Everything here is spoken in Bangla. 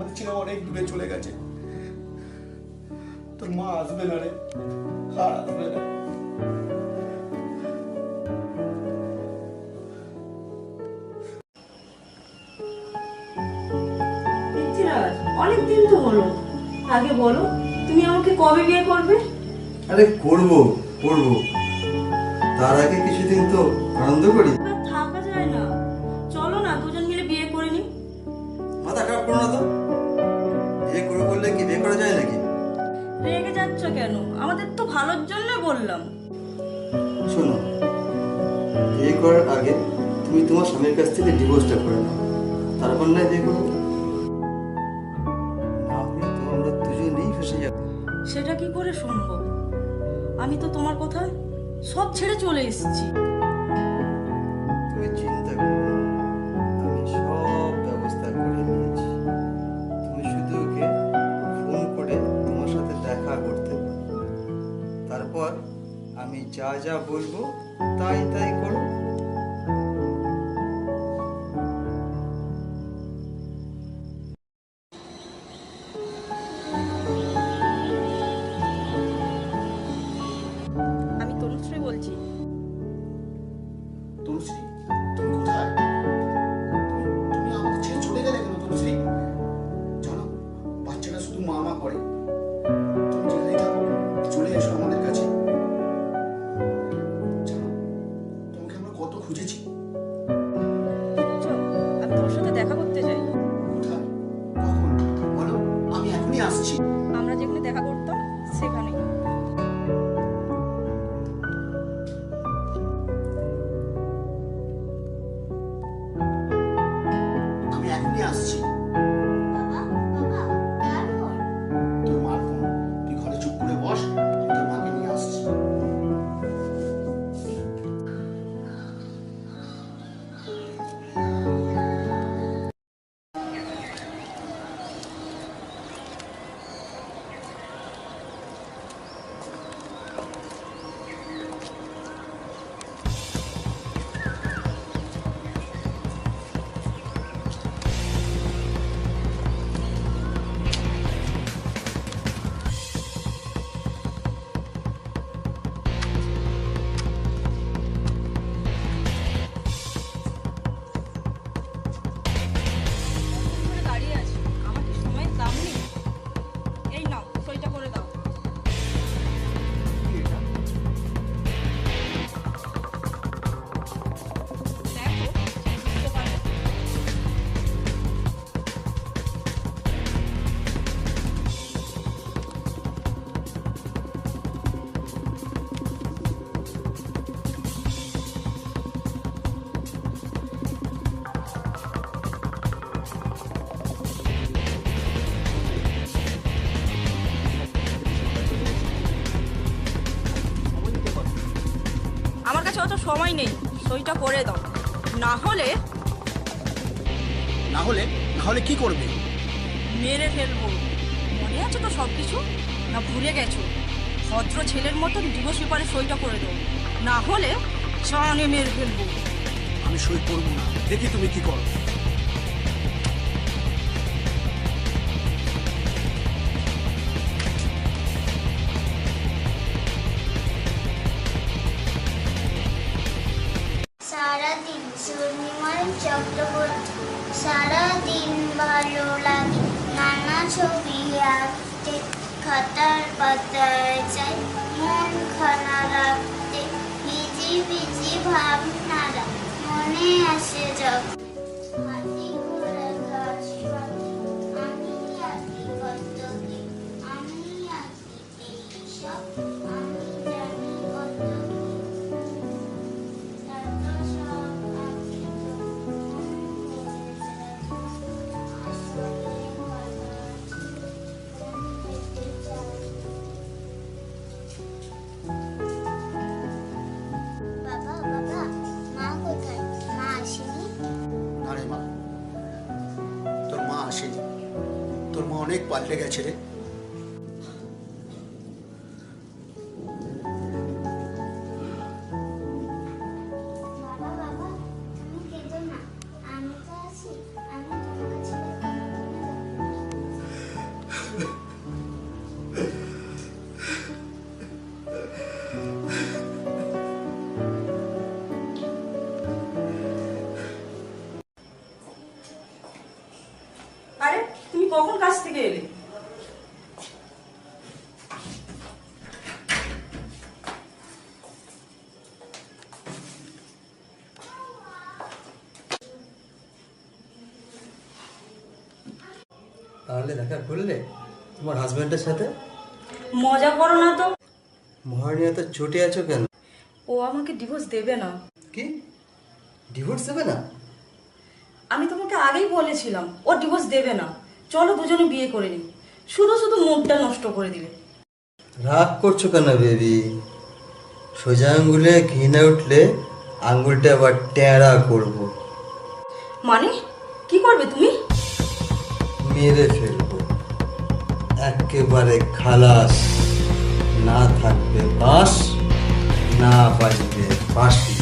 আমাদের ছেলে অনেক দূরে চলে গেছে। তোর মা আসবে না রে। আর আসবে না। অনেক দিন তো হলো। আগে বলো তুমি আমাকে কবে বিয়ে করবে? আরে করব করব। তার আগে কিছুদিন তো আনন্দ করি। থাকা যায় না। চলো না দুজন মিলে বিয়ে করে নি। মাথা খারাপ করো না তো। যাচ্ছ কেন? আমাদের তো ভালোর জন্য বললাম। শোনো বিয়ে করার আগে তুমি তোমার স্বামীর কাছ থেকে ডিভোর্সটা করে নাও। তারপর না বিয়ে আমরা দুজনেই ফেসে যাব। সেটা কি করে সম্ভব? আমি তো তোমার কথা সব ছেড়ে চলে এসেছি। আমি যা যা বলবো তাই তাই আসছি। আমরা যেখানে দেখা করতাম সেখানে আমি এখনই আসছি। সময় নেই। সইটা করে দাও। না হলে না হলে? না হলে কি করবে? মেরে ফেলব। মনে আছে তো সব কিছু না ভুলে গেছো? ভদ্র ছেলের মতন দিবস পেপারে সইটা করে দাও। না হলে জানে মেরে ফেলব। আমি সই করব না। দেখি তুমি কি করো। চক্রবর্তী। সারাদিন ভালো লাগে। নানা ছবি আঁকতে, খাতার পাতায় চাই মন খানা রাখতে। ভিজি ভিজি ভাবনারা মনে আসে যখন তোর মা অনেক পাল্টে গেছে রে। কখন কাজ থেকে এলে? তাহলে দেখা করলে তোমার হাজব্যান্ডের সাথে? মজা করো না তো। মহারানিয়া তো চটে আছো কেন? ও আমাকে ডিভোর্স দেবে না। কি? ডিভোর্স দেবে না? আমি তোমাকে আগেই বলেছিলাম ও ডিভোর্স দেবে না। চলো দুজনে বিয়ে করে নিই। শুধু শুধু মুডটা নষ্ট করে দিলে। রাগ করছ কেন বেবি? সোজা আঙ্গুলে ঘৃণা উঠলে আঙ্গুলটা আবার টেঁড়া করব। মানে? কি করবে তুমি? মেরে ফেলব। একেবারে খালাস। না থাকবে বাস না বাজবে বাঁশি।